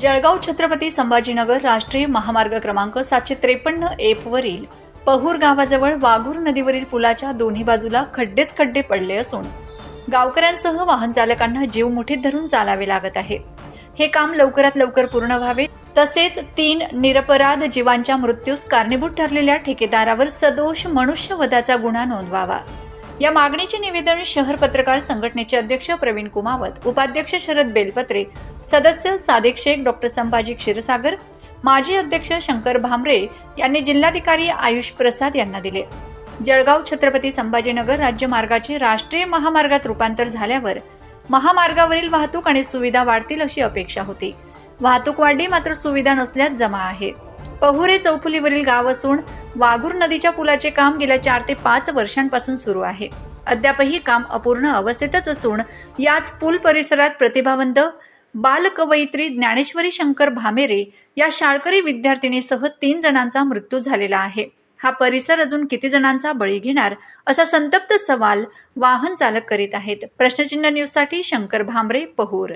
जळगाव छत्रपती संभाजीनगर राष्ट्रीय महामार्ग क्रमांक सातशे त्रेपन्न एपवरील पहूर गावाजवळ वाघूर नदीवरील पुलाच्या दोन्ही बाजूला खड्डेच खड्डे पडले असून गावकऱ्यांसह वाहन चालकांना जीव मुठीत धरून चालावे लागत आहे. हे काम लवकरात लवकर पूर्ण व्हावे. तसेच तीन निरपराध जीवांच्या मृत्यूस कारणीभूत ठरलेल्या ठेकेदारावर सदोष मनुष्यवधाचा गुन्हा नोंदवावा. या मागणीचे निवेदन शहर पत्रकार संघटनेचे अध्यक्ष प्रवीण कुमावत उपाध्यक्ष शरद बेलपत्रे सदस्य सादिक शेख डॉक्टर संभाजी क्षीरसागर माजी अध्यक्ष शंकर भामरे यांनी जिल्हाधिकारी आयुष प्रसाद यांना दिले. जळगाव छत्रपती संभाजीनगर राज्य मार्गाचे राष्ट्रीय महामार्गात रूपांतर झाल्यावर महामार्गावरील वाहतूक आणि सुविधा वाढतील अशी अपेक्षा होती. वाहतूक वाढली मात्र सुविधा नसल्यास जमा आहे. पहुरे चौफुलीवरील गाव असून वाघूर नदीच्या पुलाचे काम गेल्या चार ते पाच वर्षांपासून सुरू आहे. अद्यापही काम अपूर्ण अवस्थेतच असून याच पूल परिसरात प्रतिभावंत बालकवयित्री ज्ञानेश्वरी शंकर भामेरे या शाळकरी विद्यार्थिनीसह तीन जणांचा मृत्यू झालेला आहे. हा परिसर अजून किती जणांचा बळी घेणार असा संतप्त सवाल वाहन चालक करीत आहेत. प्रश्नचिन्ह न्यूजसाठी शंकर भामरे पहूर.